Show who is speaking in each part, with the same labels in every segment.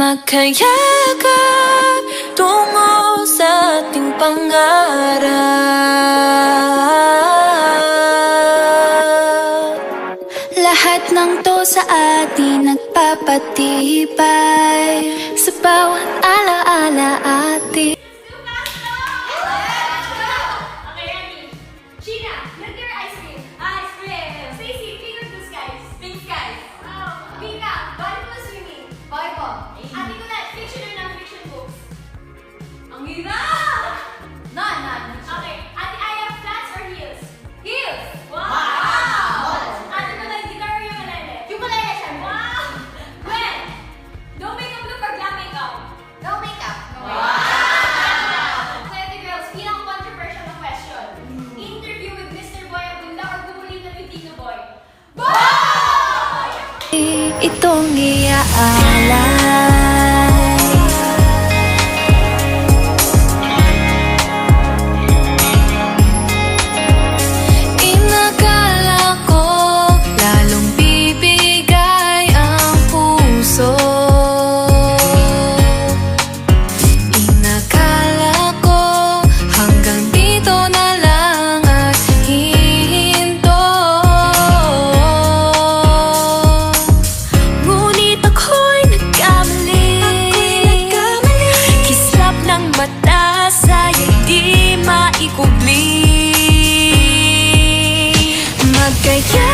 Speaker 1: Magkayakap tungo sa ating pangarap. Lahat ng to sa atin nagpapatibay Sa bawat alaala atin.
Speaker 2: Mira!
Speaker 1: No, no. Okay.
Speaker 2: Ate Aya, flats or heels? Heels! Wow! Wow! Ate Tula, hindi ka rin yung Wow! When? No makeup look or glam makeup? No makeup. Wow! So, ate girls, bilang controversial na question. Interview with Mr. Boy Abunda or kumulitan with Tito Boy? Boy!
Speaker 1: Itong iaalala yeah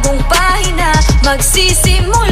Speaker 1: bagong pahina. Magsisimula